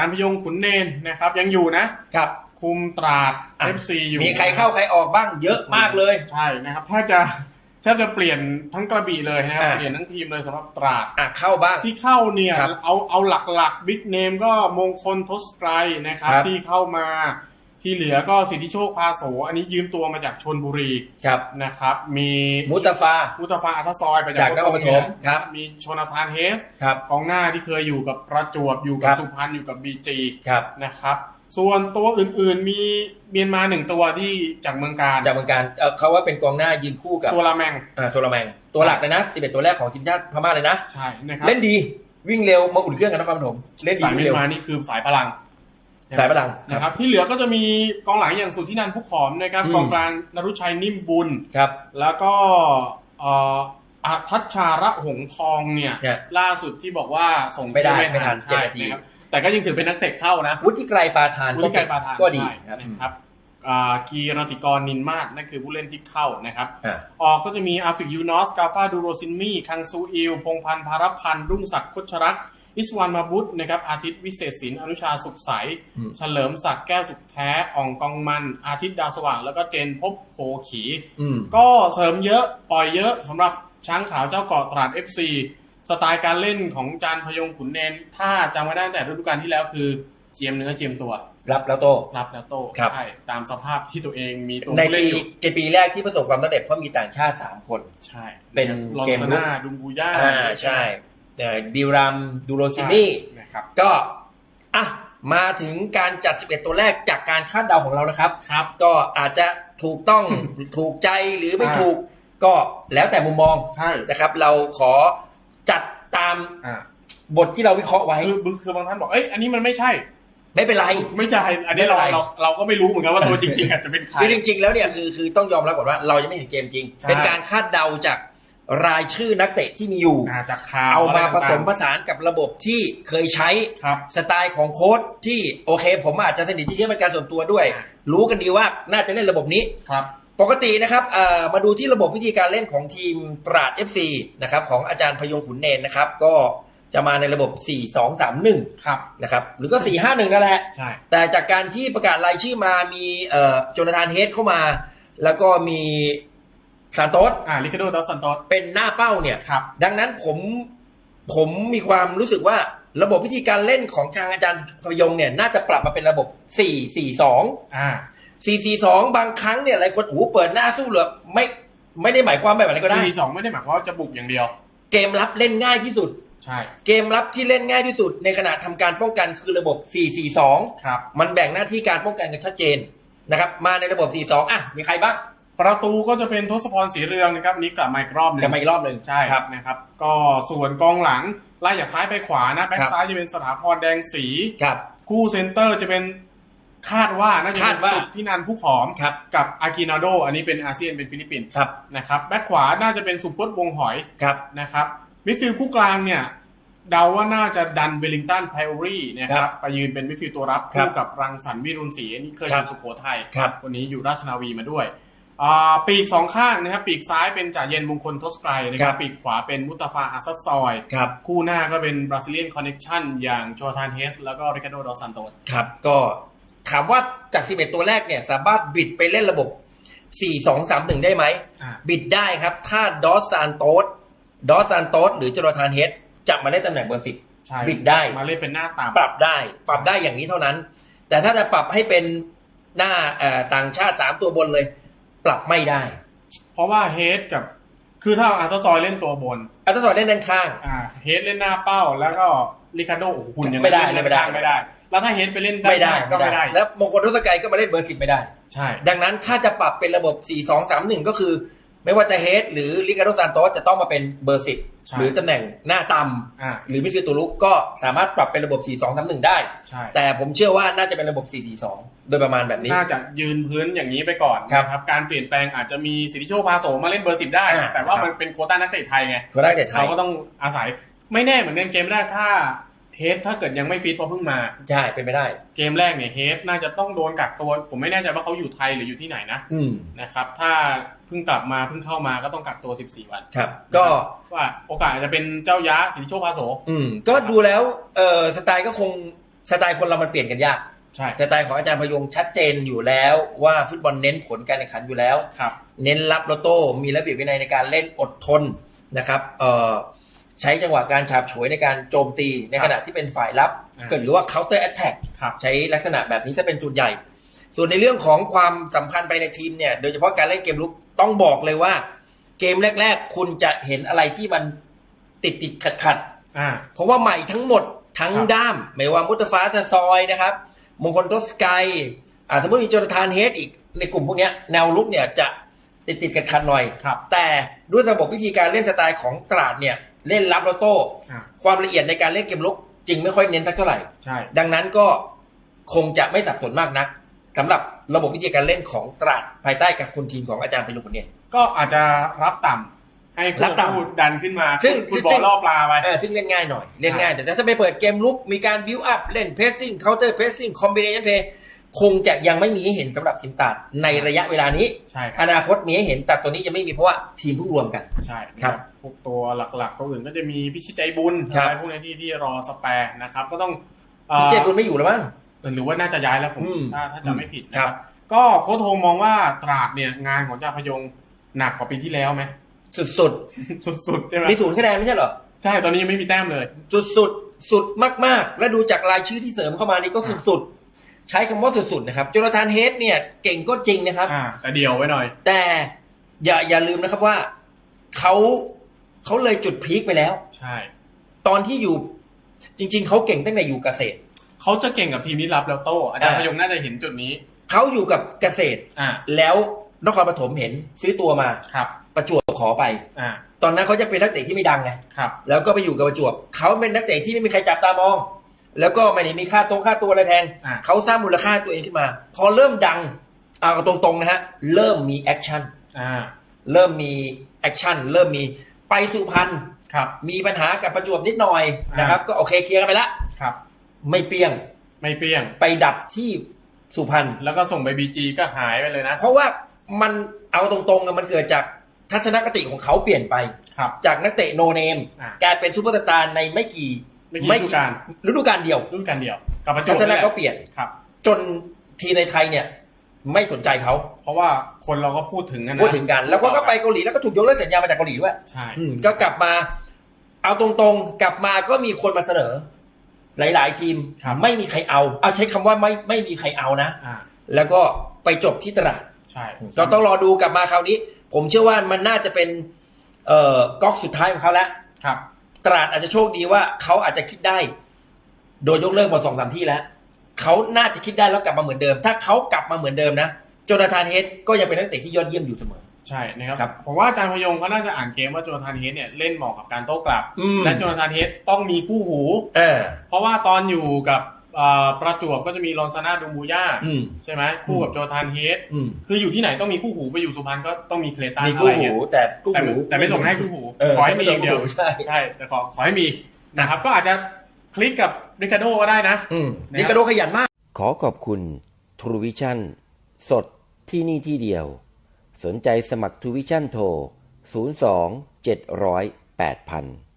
การพยงขุนเนนนะครับ ยังอยู่นะครับคุมตราดอะ FC อยู่ มีใครเข้าใครออกบ้างเยอะมากเลยใช่นะครับ ถ้าจะถ้าจะเปลี่ยนทั้งกระบี่เลยนะครับอะเปลี่ยนทั้งทีมเลยสำหรับตราดอะเข้าบ้างที่เข้าเนี่ยครับเอาเอาหลักๆบิ๊กเนมก็มงคลทศไกรนะครับครับที่เข้ามา ที่เหลือก็สิทธิโชคพาโส อันนี้ยืมตัวมาจากชนบุรีครับ นะครับ มีมุตตาฟา มุตาฟาอัสซอยไปจากนครปฐมครับ มีโชนาธานเฮสครับกองหน้าที่เคยอยู่กับประจวบอยู่กัคบรับสุพรรณอยู่กับบีจีครับนะครับ ส่วนตัวอื่นๆมีเมียนมาหนึ่งตัวที่จากเมืองการจากเมืองการเอ่อเขาว่าเป็นกองหน้ายืนคู่กับซัวลาแมงอ่าโซลาแมงตัวหลักเลยนะ11ตัวแรกของทีมชาติพม่าเลยนะใช่นะครับเล่นดีวิ่งเร็วมาอุ่นเครื่องกันนครปฐมเล่นดีสายวิ่งเมียเร็นวมานี่คือสายพลัง สายพลังนะครับ ที่เหลือก็จะมีกองหลังอย่างสุทธินันท์ผู้ขอมนะครับอืมกองกลางนรุชัยนิ่มบุญครับ แล้วก็เอ่ออาทัชชาระหงทองเนี่ยเนี่ย ล่าสุดที่บอกว่าส่งไม่ได้ชื่อไม่ทันใช่เจ็ดนาทีนะครับแต่ก็ยังถือเป็นนักเตะเข้านะ วุฒิไกรปาทานวุฒิไกรปาทานก็ดีใช่ครับนะครับอ่ากีรติกรนินมาศนั่นคือผู้เล่นที่เข้านะครับอ่าออกก็จะมีอาฟิกยูนอสกาฟาดูโรซินมี่คังซูอิลพงพันธ์พารพันธ์รุ่งศักดิ์คชรักษ์ อิสวานมาบุตนะครับอาทิตย์วิเศษศิลป์อนุชาสุขใสอืมเฉลิมศักดิ์แก้วสุขแท้อ่องกองมัน อาทิตย์ดาวสว่าง แล้วก็เจนพบโพขีอืมก็เสริมเยอะปล่อยเยอะสำหรับช้างขาวเจ้าเกาะตราด FC สไตล์การเล่นของจานพยงขุนเนน ถ้าจำไว้ได้ตั้งแต่ฤดูกาลที่แล้วคือเจียมเนื้อเจียมตัว รับแล้วโต รับแล้วโต้ครับใช่ตามสภาพที่ตัวเองมีตัวในผู้เล่ปีนอยู่ในปีแรกที่ประสบความสำเร็จเพราะมีต่างชาติ 3 คน ใช่ เป็นลอนเกมซารุกน่าดุงบูย่าอ่าใช่เอ่อ บิรัมดูโรซินี่นะครับก็อะมาถึงการจัด 11 ตัวแรกจากการคาดเดาของเรานะครับครับ ก็อาจจะถูกต้องถูกใจหรือไม่อ่าถูกก็แล้วแต่มุมมองใช่นะครับ เราขอจัดตามอ่าบทที่เราวิเคราะห์ไว้คือคือบางท่านบอกเอ้ยอันนี้มันไม่ใช่ ไม่เป็นไร ไม่ใช่อันนี้เราไม่เป็นไรเราเราก็ไม่รู้เหมือนกันว่าตัวจริงๆอาจจะเป็นใครคือจริง ๆ แล้วเนี่ยคือคือต้องยอมรับก่อนว่าเรายังไม่เห็นเกมจริงใช่เป็นการคาดเดาจาก รายชื่อนักเตะที่มีอยู่อ่าจากข่าวเอามาะไรผสต่งมๆผสานกับระบบที่เคยใช้ครับสไตล์ของโค้ชที่โอเค ผมอาจจะสนิทที่เชื่อเป็นการส่วนตัวด้วยอ่ารู้กันดีว่าน่าจะเล่นระบบนี้ครับปกตินะครับเอ่อมาดูที่ระบบวิธีการเล่นของทีมตราด FC นะครับของอาจารย์พยงขุนเนนนะครับ ก็จะมาในระบบ 4-2-3-1ครับนะครับหรือก็ 4-5-1 นั่นแหละ ใช่ แต่จากการที่ประกาศรายชื่อมามีเอ่อโจนาธานเฮดเข้ามา แล้วก็มี ซานโตสอ่าลิคาโดดอสซันโตสเป็นหน้าเป้าเนี่ยครับดังนั้นผมผมมีความรู้สึกว่าระบบวิธีการเล่นของทางอาจารย์พยงเนี่ยน่าจะปรับมาเป็นระบบ 4 4 2อ่า4 4 2 บางครั้งเนี่ยหลายคนโอ้โหเปิดหน้าสู้เลยไม่ไม่ได้หมายความแบบนั้นก็ได้ทีสองไม่ได้หมายความว่าจะบุกอย่างเดียว เกมรับเล่นง่ายที่สุดใช่เกมรับที่เล่นง่ายที่สุด ในขณะทำการป้องกันคือระบบ 4 4 2 ครับ มันแบ่งหน้าที่การป้องกันกันชัดเจนนะครับ มาในระบบ 4 2 อะ มีใครบ้าง ประตูก็จะเป็นทศพรศรีเรืองนะครับอันนี้กลับมาอีกรอบหนึงกันมาอีกรอบหนึ่งใช่ครับนะครับ ก็ส่วนกองหลังไล่จากซ้ายไปขวานะแบ็คครับซ้ายจะเป็นสถาพรแดงสีครับคู่เซนเตอร์จะเป็นคาดว่าน่าจะคาเป็ดนว่าสุดที่นันผู้ผอมครับกับอากินาโดอันนี้เป็นอาเซียนเป็นฟิลิปปินส์ครับนะครับแบ็คขวาน่าจะเป็นสุพจน์วงหอยครับนะครับมิดฟิลด์คู่กลางเนี่ยเดาว่าน่าจะดันเวลลิงตันไพโอรีนะคครัรับบไปยืนเป็นมิดฟิลด์ตัวรับครัคู่บกับรังสรรค์วิรุณศรีอันนี้เคยอครับยู่สุโขทัยครับวันนี้อยู่ราชนาวีมาด้วยอ่า ปีกสองข้างนะครับ ปีกซ้ายเป็นจ่าเย็นมงคลทศไกรนะคครัรับบปีกขวาเป็นมุตตาฟาอาซัสซอยครับคู่หน้าก็เป็นบราซิเลียนคอนเน t ชันอย่างโจทานเฮส แล้วก็ริคาโดดอสซันโตสครับ ก็ถามว่าจาก 11 ตัวแรกเนี่ย สามารถบิดไปเล่นระบบ 4 2 3 1 ได้ไหมอ่าบิดได้ครับ ถ้าดอสซานโตสดอสซานโตสหรือจรทานเฮดจะมาเล่นตำแหน่งเบอร์สิบใช่บิดได้มาเล่นเป็นหน้าต่ำปรับได้ ปรับได้อย่างนี้เท่านั้น แต่ถ้าจะปรับให้เป็นหน้าเอ่อต่างชาติ3ตัวบนเลย ปรับไม่ได้ เพราะว่าเฮดกับ คือถ้าอาซัสซอยเล่นตัวบนอัลตราซอนเล่นด้านข้าง อ่าเฮดเล่นหน้าเป้าแล้วก็ริคาโดโอ้โหคุณยังไม่ได้เล่นไม่ได้ข้างไม่ได้ แล้วถ้าเฮดไปเล่นด้านไม่ได้หน้าก็ไม่ได้ แล้วมงคลทศกัยก็มาเล่นเบอร์สิบไม่ได้ ใช่ ดังนั้นถ้าจะปรับเป็นระบบ4 2 3 1ก็คือ ไม่ว่าจะเฮดหรือลิกาโดซานโตสจะต้องมาเป็นเบอร์สิบใช่ หรือตำแหน่งหน้าต่อ่าำหรือมิดฟิลด์ตัวลุกก็สามารถปรับเป็นระบบ 4 2 3 1 ได้ใช่แต่ผมเชื่อว่าน่าจะเป็นระบบ 4 4 2 โดยประมาณแบบนี้ น่าจะยืนพื้นอย่างนี้ไปก่อนครับนะครับการเปลี่ยนแปลงอาจจะมีสิทธิโชคพาโสมาเล่นเบอร์สิบได้อ่าแต่ว่าครับมันเป็นโควต้านักเตะไทยไงก็ได้แต่ไทเขายก็ต้องอาศัยไม่แน่เหมือนกันเกมแรกถ้าเฮดถ้าเกิดยังไม่ฟิตเพราะเพิ่งมาใช่เป็นไปได้ เกมแรกเนี่ยเฮดน่าจะต้องโดนกักตัว ผมไม่แน่ใจว่าเขาอยู่ไทยหรืออยู่ที่ไหนนะอืมนะครับถ้าเพิ่งกลับมาเพิ่งเข้ามาก็ต้องกักตัว 14 วันครับ ก็ว่าโอกาสอาจจะเป็นเจ้าย้าสิทธิโชคพาโสอืมก็ดูแล้วเออสไตล์ก็คงสไตล์คนเรามันเปลี่ยนกันยากใช่สไตล์ของอาจารย์พยงชัดเจนอยู่แล้วว่าฟุตบอลเน้นผลการแข่งขันอยู่แล้วครับเน้นรับโลโต้มีระเบียบวินัยในการเล่นอดทนนะครับเอ่อใช้จังหวะการฉาบฉวยในการโจมตีในขณะที่เป็นฝ่ายรับอ่าก็หรือว่า counter attack ครับใช้ลักษณะแบบนี้จะเป็นส่วนใหญ่ ส่วนในเรื่องของความสัมพันธ์ภายในทีมเนี่ยโดยเฉพาะการเล่นเกมลุกต้องบอกเลยว่า เกมแรก ๆ คุณจะเห็นอะไรที่มันติดติดขัดขัดๆอ่าเพราะว่าใหม่ทั้งหมดทั้งครับด้าม ไม่ว่ามุตฟ้าซาซอยนะครับมงคลทศกัยอ่าสมมติมีโจนาธานเฮดอีกในกลุ่มพวกเนี้ยแนวลุกเนี่ยจะติดติดกันคันๆหน่อยครับแต่ด้วยระบบวิธีการเล่นสไตล์ของตราดเนี่ยเล่นรับโลโต้อ่าความละเอียดในการเล่นเกมลุก จึงไม่ค่อยเน้นสักเท่าไหร่ใช่ดังนั้นก็คงจะไม่สับสนมากนัก สำหรับระบบวิธีการเล่นของตราดภายใต้กับคุณทีมของอาจารย์เป็นลุคนเนี้ก็อาจจะรับต่ำให้รัคู่บต่ำพูดดันขึ้นมาซึ่งคุณบอซึ่ลงล่อปลาไป เออซึ่งเล่นง่ายหน่อย เล่นง่าย แต่ถ้าไปเปิดเกมลุกมีการบิวอัพเล่นเพ s ซิ่งเคาน์เตอร์เพ s ซิ่งคอมบิเนชันเพย์คงจะยังไม่มีให้เห็นสำหรับทีมตัดในระยะเวลานี้ ใช่คอรับ นาคตมีให้เห็นแต่ตัวนี้จะไม่มีเพราะว่าทีมเพิ่งรวมกัน ใช่ครับพวกตัวหลักๆ ตัวอื่นก็จะมีพิชิตใจบุญครับ อะไรพวกนี้ที่ที่รอสแปร์นะครับ ก็ต้องอ่อพี่เจบุญไม่อยู่แล้วมั้ง หรือว่าน่าจะย้ายแล้วผมอืมถ้าถ้าจะไม่ผิดนะคครัรับบก็โค้ชโทงมองว่าตราดเนี่ยงานของจ่าพยงหนักกว่าปีที่แล้วไหมสุดสุดๆใช่ไหมๆมีศูนย์คะแนนไม่ใช่เหรอ ใช่ตอนนี้ยังไม่มีแต้มเลย สุดสุดๆสุดมากๆ และดูจากรายชื่อที่เสริมเข้ามานี่ก็สุดสุดๆใช้คำว่าสุดๆนะครับโจนาธานเฮดเนี่ยเก่งก็จริงนะครับอ่าแต่เดียวไว้หน่อย แต่อย่าอย่าลืมนะครับว่าเขาเขาเลยจุดพีคไปแล้ว ใช่ ตอนที่อยู่จริง ๆเขาเก่งตั้งแต่อยู่เกษตร เขาจะเก่งกับทีมที่รับแล้วโต้อาจารย์อ่าพยงน่าจะเห็นจุดนี้ เขาอยู่กับเกษตรอ่าแล้วนครปฐมเห็นซื้อตัวมาครับ ประจวบขอไปอ่าตอนนั้นเขาจะเป็นนักเตะที่ไม่ดังไงครับแล้วก็ไปอยู่กับประจวบเขาเป็นนักเตะที่ไม่มีใครจับตามอง แล้วก็ไม่ได้มีค่าตรงค่าตัวอะไรแพงอ่าเขาสร้างมูลค่าตัวเองขึ้นมา พอเริ่มดังเอาตรงๆนะฮะเริ่มมีแอคชั่นอ่าเริ่มมีแอคชั่นเริ่มมีไปสุพรรณครับมีปัญหากับประจวบนิดหน่อยนะครับ ก็โอเคเคลียร์กันไปละครับ ไม่เปี้ยง ไม่เปรี้ยง ไปดับที่สุพรรณแล้วก็ส่งไปบีจีก็หายไปเลยนะ เพราะว่ามันเอาตรงๆอะมันเกิดจากทัศนคติของเขาเปลี่ยนไปครับจากนักเตะโนเนมอะกลายเป็นซูเปอร์สตาร์ในไม่กี่ไม่กี่ฤดูกาลฤดูกาลเดียวรุ่นกันเดียวกับประจวทับศนะนี่แหละเขาเปลี่ยนครับ จนทีมในไทยเนี่ย ไม่สนใจเขาเพราะว่าคนเราก็พูดถึงกันนะพูดถึงกัน แล้วก็ก็ไปเกาหลีแล้วก็ถูกยกเลิกสัญญามาจากเกาหลีด้วยใช่อืมก็กลับมา เอาตรงๆ กลับมาก็มีคนมาเสนอ หลาย ๆ ทีมครับไม่มีใครเอาเอาใช้คำว่าไม่ไม่มีใครเอานะอ่าแล้วก็ไปจบที่ตลาดใช่ก็ต้องรอดูกลับมาคราวนี้ ผมเชื่อว่ามันน่าจะเป็น เอ่อก๊อกสุดท้ายของเขาแล้วครับตราดอาจจะโชคดีว่าเขาอาจจะคิดได้ โดยยกเลิกมาสองสามที่แล้วเขาน่าจะคิดได้แล้วกลับมาเหมือนเดิม ถ้าเขากลับมาเหมือนเดิมนะโจนาธานเฮดก็ยังเป็นนักเตะที่ยอดเยี่ยมอยู่เสมอ ใช่นะครับครับ ผมว่าอาจารย์พยงเขาน่าจะอ่านเกมว่าโจนาธานเฮดเนี่ยเล่นเหมาะกับการโต้กลับอืมและโจนาธานเฮดต้องมีคู่หูเออเพราะว่าตอนอยู่กับอ่าประจวบก็จะมีลอนซาน่าดูมูย่าอืมใช่ไหมคู่กับโจนาธานเฮดอืมคืออยู่ที่ไหนต้องมีคู่หูไปอยู่สุพรรณก็ต้องมีเคลตันมีอะคู่ไรหูเงี้ยแต่คู่แต่หูแต่ไม่ส่งให้คู่หูเออขอให้มีอย่างเดียวไม่ส่งคู่หูใช่ใช่แต่ขอขอให้มีนะครับ ก็อาจจะคลิกกับริคาโดก็ได้นะอืมนะครับนี่กระโดดขยันมาก ขอขอบคุณ True Vision สดที่นี่ที่เดียว สนใจสมัครทูวิชั่นโทร 02 700 8000